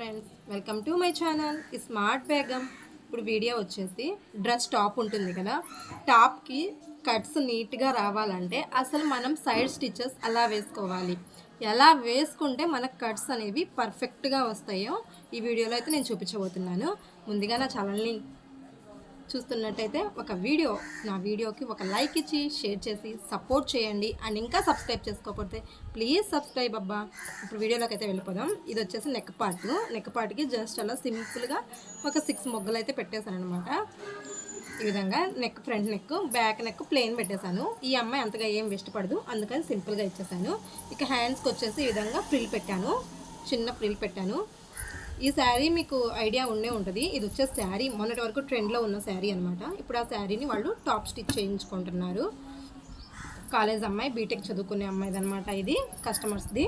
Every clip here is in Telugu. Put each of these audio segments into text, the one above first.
Friends welcome to my channel smart Begum ఇప్పుడు వీడియో వచ్చేసి డ్రెస్ టాప్ ఉంటుంది కదా. టాప్కి కట్స్ నీట్గా రావాలంటే అసలు మనం సైడ్ స్టిచెస్ అలా వేసుకోవాలి. ఎలా వేసుకుంటే మనకు కట్స్ అనేవి పర్ఫెక్ట్గా వస్తాయో ఈ వీడియోలో అయితే నేను చూపించబోతున్నాను. ముందుగా నా ఛానల్ని చూస్తున్నట్టయితే ఒక వీడియో నా వీడియోకి ఒక లైక్ ఇచ్చి షేర్ చేసి సపోర్ట్ చేయండి. అండ్ ఇంకా సబ్స్క్రైబ్ చేసుకోకపోతే ప్లీజ్ సబ్స్క్రైబ్ అబ్బా. ఇప్పుడు వీడియోలోకి అయితే వెళ్ళిపోదాం. ఇది వచ్చేసి నెక్ పార్ట్ నెక్ పార్ట్కి జస్ట్ అలా సింపుల్గా ఒక సిక్స్ మొగ్గలు అయితే పెట్టేశాను అనమాట ఈ విధంగా neck front neck back neck plain పెట్టేశాను. ఈ అమ్మాయి అంతగా ఏం ఇష్టపడదు అందుకని సింపుల్గా ఇచ్చేసాను ఇక హ్యాండ్స్కి వచ్చేసి ఈ విధంగా ఫ్రిల్ పెట్టాను. చిన్న ఫ్రిల్ పెట్టాను. ఈ శారీ మీకు ఐడియా ఉండే ఉంటుంది. ఇది వచ్చే శారీ మొన్నటి వరకు ట్రెండ్లో ఉన్న శారీ అనమాట ఇప్పుడు ఆ శారీని వాళ్ళు టాప్ స్టిచ్ చేయించుకుంటున్నారు. కాలేజ్ అమ్మాయి బీటెక్ చదువుకునే అమ్మాయిది అనమాట ఇది కస్టమర్స్ది.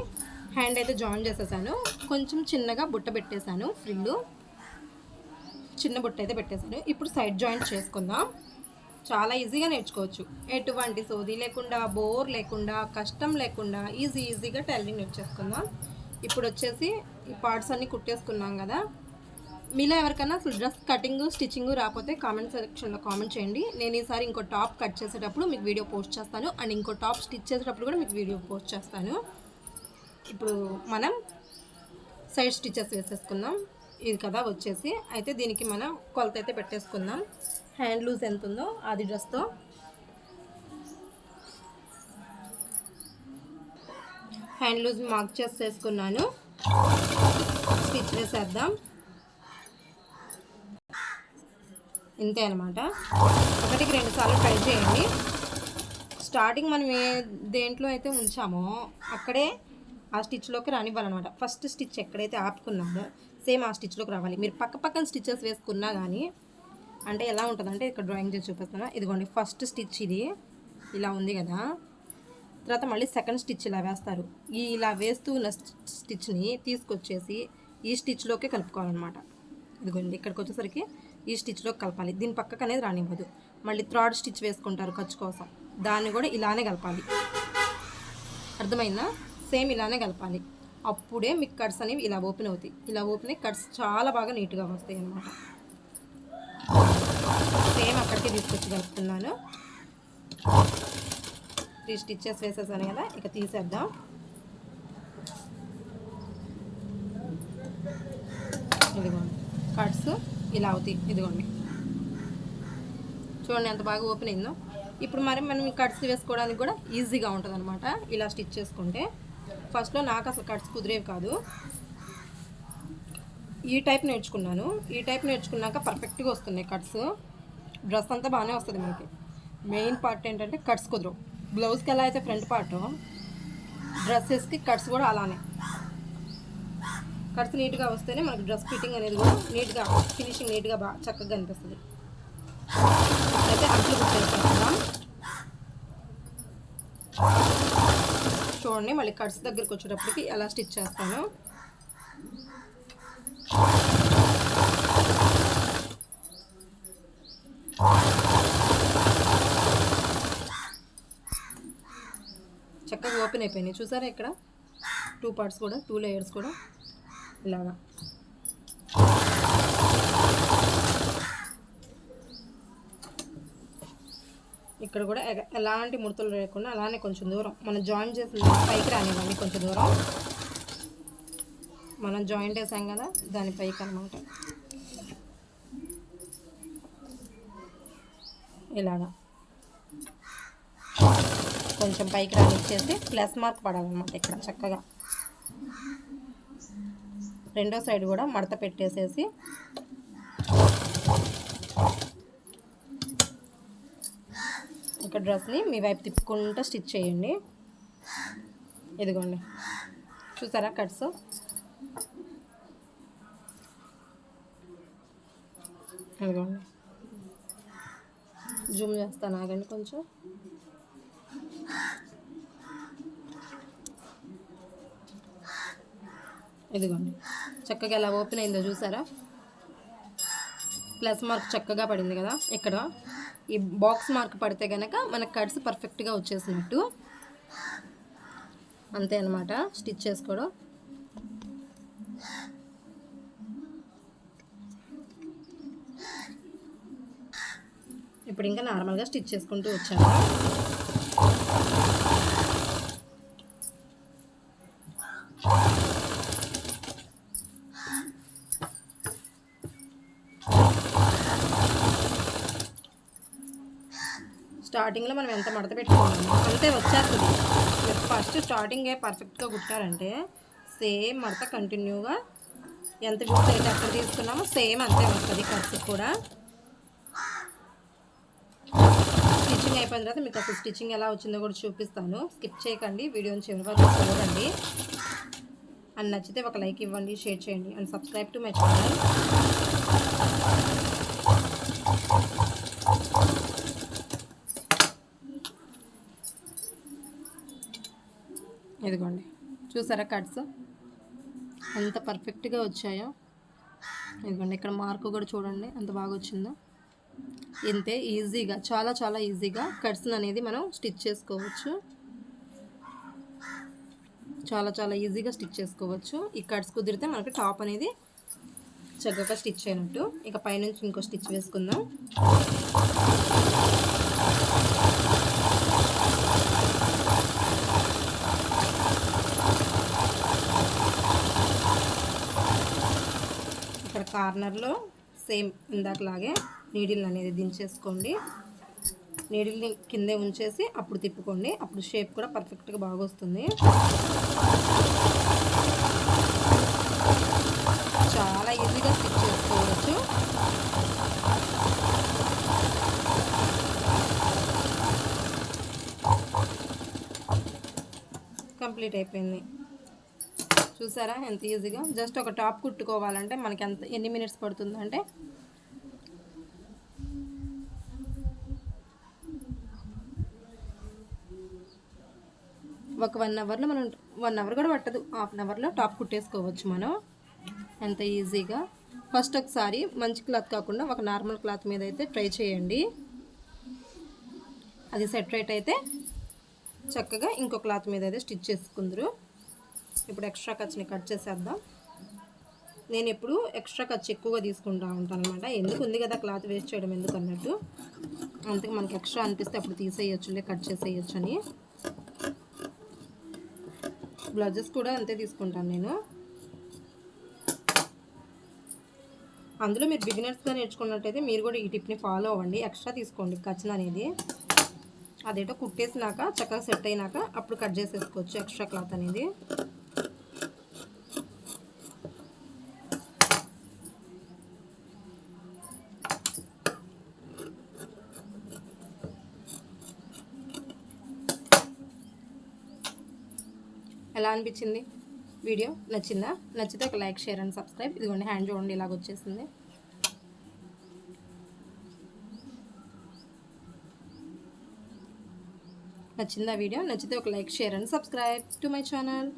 హ్యాండ్ అయితే జాయిన్ చేసేసాను. కొంచెం చిన్నగా బుట్ట పెట్టేశాను ఫ్రిల్లు చిన్న బుట్ట అయితే పెట్టేశాను ఇప్పుడు సైడ్ జాయింట్ చేసుకుందాం. చాలా ఈజీగా నేర్చుకోవచ్చు. ఎటువంటి సోది లేకుండా బోర్ లేకుండా కష్టం లేకుండా ఈజీ ఈజీగా టైలరింగ్ నేర్చేసుకుందాం. ఇప్పుడు వచ్చేసి ఈ పార్ట్స్ అన్నీ కుట్టేసుకున్నాం కదా. మీలో ఎవరికైనా అసలు డ్రెస్ కటింగ్ స్టిచ్చింగ్ రాకపోతే కామెంట్ సెక్షన్లో కామెంట్ చేయండి. నేను ఈసారి ఇంకో టాప్ కట్ చేసేటప్పుడు మీకు వీడియో పోస్ట్ చేస్తాను. అండ్ ఇంకో టాప్ స్టిచ్ చేసేటప్పుడు కూడా మీకు వీడియో పోస్ట్ చేస్తాను. ఇప్పుడు మనం సైడ్ స్టిచ్చెస్ వేసేసుకుందాం. ఇది కదా వచ్చేసి. అయితే దీనికి మనం కొలత అయితే పెట్టేసుకుందాం. హ్యాండ్ లూజ్ ఎంత ఉందో అది డ్రెస్తో హ్యాండ్ లూజ్ మార్క్ చేసి వేసుకున్నాను వేసేద్దాం ఇంతే అనమాట ఒకటికి రెండు సార్లు ట్రై చేయండి. స్టార్టింగ్ మనం ఏ దేంట్లో అయితే ఉంచామో అక్కడే ఆ స్టిచ్లోకి రానివ్వాలన్నమాట. ఫస్ట్ స్టిచ్ ఎక్కడైతే ఆపుకున్నామో సేమ్ ఆ స్టిచ్లోకి రావాలి. మీరు పక్క పక్కన స్టిచ్చెస్ వేసుకున్నా కానీ అంటే ఎలా ఉంటుందంటే ఇక్కడ డ్రాయింగ్ చేసి చూపిస్తున్నా. ఇదిగోండి ఫస్ట్ స్టిచ్ ఇది. ఇలా ఉంది కదా. తర్వాత మళ్ళీ సెకండ్ స్టిచ్ ఇలా వేస్తారు. ఈ ఇలా వేస్తూ ఉన్న స్టిచ్ని తీసుకొచ్చేసి ఈ స్టిచ్లోకి కలుపుకోవాలన్నమాట. ఇదిగోండి ఇక్కడికి వచ్చేసరికి ఈ స్టిచ్లోకి కలపాలి. దీని పక్కకు అనేది రానివ్వదు. మళ్ళీ థ్రాడ్ స్టిచ్ వేసుకుంటారు ఖర్చు కోసం. దాన్ని కూడా ఇలానే కలపాలి. అర్థమైందా? సేమ్ ఇలానే కలపాలి. అప్పుడే మీకు కట్స్ అనేవి ఇలా ఓపెన్ అవుతాయి. ఇలా ఓపెన్ అయ్యి కట్స్ చాలా బాగా నీట్గా వస్తాయి అన్నమాట. సేమ్ అక్కడికి తీసుకొచ్చి కలుపుతున్నాను. త్రీ స్టిచ్చెస్ వేసేసాను కదా ఇక తీసేద్దాం ఇదిగోండి కట్స్ ఇలా అవుతాయి. ఇదిగోండి. చూడండి ఎంత బాగా ఓపెన్ అయిందో. ఇప్పుడు మరి మనం కట్స్ వేసుకోవడానికి కూడా ఈజీగా ఉంటుంది అనమాట ఇలా స్టిచ్ చేసుకుంటే. ఫస్ట్లో నాకు అసలు కట్స్ కుదిరేవి కాదు. ఈ టైప్ నేర్చుకున్నాను. ఈ టైప్ నేర్చుకున్నాక పర్ఫెక్ట్గా వస్తున్నాయి కట్స్ డ్రెస్ అంతా బాగానే వస్తుంది మనకి. మెయిన్ పార్ట్ ఏంటంటే కట్స్ కుదరవు. బ్లౌజ్కి ఎలా అయితే ఫ్రంట్ పార్ట్ డ్రెస్సెస్కి కట్స్ కూడా అలానే. కట్స్ నీట్గా వస్తేనే మనకు డ్రెస్ ఫిట్టింగ్ అనేది కూడా నీట్గా ఫినిషింగ్ నీట్గా బాగా చక్కగా అనిపిస్తుంది అయితే అట్లు కుట్టేసుకుందాం చూడండి మళ్ళీ కట్స్ దగ్గరికి వచ్చేటప్పటికి ఎలా స్టిచ్ చేస్తాను. చక్కగా ఓపెన్ అయిపోయినాయి. చూసారా ఇక్కడ? టూ పార్ట్స్ కూడా టూ లేయర్స్ కూడా. ఇలాగా ఇక్కడ కూడా ఎలాంటి ముడతలు లేకుండా అలానే కొంచెం దూరం. మనం జాయిన్ చేసిన పైకి రానివ్వండి కొంచెం దూరం. మనం జాయింట్ వేసాం కదా దాని పైకి అనమాట ఇలాగా. కొంచెం పైకి రానిచ్చేసి ప్లస్ మార్క్ పడాలన్నమాట ఇక్కడ చక్కగా. రెండో సైడ్ కూడా మడత పెట్టేసేసి ఒక డ్రెస్ని మీ వైపు తిప్పుకుంటూ స్టిచ్ చేయండి. ఇదిగోండి. చూసారా కట్స్? ఇదిగోండి. జూమ్ చేస్తాను ఆగండి కొంచెం. ఇదిగోండి. చక్కగా ఎలా ఓపెన్ అయిందో చూసారా? ప్లస్ మార్క్ చక్కగా పడింది కదా ఇక్కడ. ఈ బాక్స్ మార్క్ పడితే కనుక మన కట్స్ పర్ఫెక్ట్గా వచ్చేసినట్టు. అంతే అనమాట స్టిచ్ చేసుకోవడం. ఇప్పుడు ఇంకా నార్మల్గా స్టిచ్ చేసుకుంటూ వచ్చాను స్టార్టింగ్లో మనం ఎంత మడత పెట్టుకున్నామో అంతే వచ్చేస్తుంది. మీరు ఫస్ట్ స్టార్టింగే పర్ఫెక్ట్గా కుట్టారంటే సేమ్ మడత కంటిన్యూగా ఎంత విడ్త్ అయితే అక్కడ తీసుకున్నామో సేమ్ అంతే వస్తుంది ఖర్చు కూడా. స్టిచ్చింగ్ అయిపోయిన తర్వాత మీకు అసలు స్టిచ్చింగ్ ఎలా వచ్చిందో కూడా చూపిస్తాను. స్కిప్ చేయకండి వీడియోని చివరి వరకు చూడండి. అండ్ నచ్చితే ఒక లైక్ ఇవ్వండి షేర్ చేయండి. And subscribe to my channel ఇదిగోండి. చూసారా కట్స్? ఎంత పర్ఫెక్ట్గా వచ్చాయో. ఇదిగోండి ఇక్కడ మార్కు కూడా చూడండి ఎంత బాగా వచ్చిందో. ఇంతే ఈజీగా చాలా చాలా ఈజీగా కట్స్ అనేది మనం స్టిచ్ చేసుకోవచ్చు. చాలా చాలా ఈజీగా స్టిచ్ చేసుకోవచ్చు. ఈ కట్స్ కుదిరితే మనకి టాప్ అనేది చక్కగా స్టిచ్ అయినట్టు. ఇక పైనుంచి ఇంకో స్టిచ్ వేసుకుందాం. కార్నర్లో సేమ్ ఇందాకలాగే నీడిల్ అనేది దించేసుకోండి. నీడిల్ని కిందే ఉంచేసి అప్పుడు తిప్పుకోండి. అప్పుడు షేప్ కూడా పర్ఫెక్ట్గా బాగా వస్తుంది చాలా ఈజీగా స్టిచ్ చేసుకోవచ్చు. కంప్లీట్ అయిపోయింది. చూసారా? ఎంత ఈజీగా? జస్ట్ ఒక టాప్ కుట్టుకోవాలంటే మనకి ఎంత ఎన్ని మినిట్స్ పడుతుందంటే ఒక వన్ అవర్లో మనం వన్ అవర్ కూడా పట్టదు. హాఫ్ అన్ అవర్లో టాప్ కుట్టేసుకోవచ్చు మనం. ఎంత ఈజీగా? ఫస్ట్ ఒకసారి మంచి క్లాత్ కాకుండా ఒక నార్మల్ క్లాత్ మీద అయితే ట్రై చేయండి. అది సెటరేట్ అయితే చక్కగా ఇంకో క్లాత్ మీద అయితే స్టిచ్ చేసుకుందరు. ఇప్పుడు ఎక్స్ట్రా ఖర్చుని కట్ చేసేద్దాం. నేను ఎప్పుడు ఎక్స్ట్రా ఖర్చు ఎక్కువగా తీసుకుంటా ఉంటాను అనమాట ఎందుకు? ఉంది కదా క్లాత్ వేస్ట్ చేయడం ఎందుకు అన్నట్టు. అందుకే మనకి ఎక్స్ట్రా అనిపిస్తే అప్పుడు తీసేయచ్చులే కట్ చేసేయచ్చు అని బ్లౌజెస్ కూడా అంతే తీసుకుంటాను నేను. అందులో మీరు బిగినర్స్గా నేర్చుకున్నట్టయితే మీరు కూడా ఈ టిప్ని ఫాలో అవ్వండి. ఎక్స్ట్రా తీసుకోండి ఖర్చు అనేది అదేటో కుట్టేసినాక చక్కగా సెట్ అయినాక అప్పుడు కట్ చేసేసుకోవచ్చు ఎక్స్ట్రా క్లాత్ అనేది. ఎలా అనిపించింది వీడియో? నచ్చిందా? నచ్చితే ఒక లైక్ షేర్ అండ్ సబ్స్క్రైబ్. ఇదిగోండి హ్యాండ్ చూడండి ఇలాగ వచ్చేసింది. నచ్చిందా వీడియో? నచ్చితే ఒక like share and subscribe to my channel.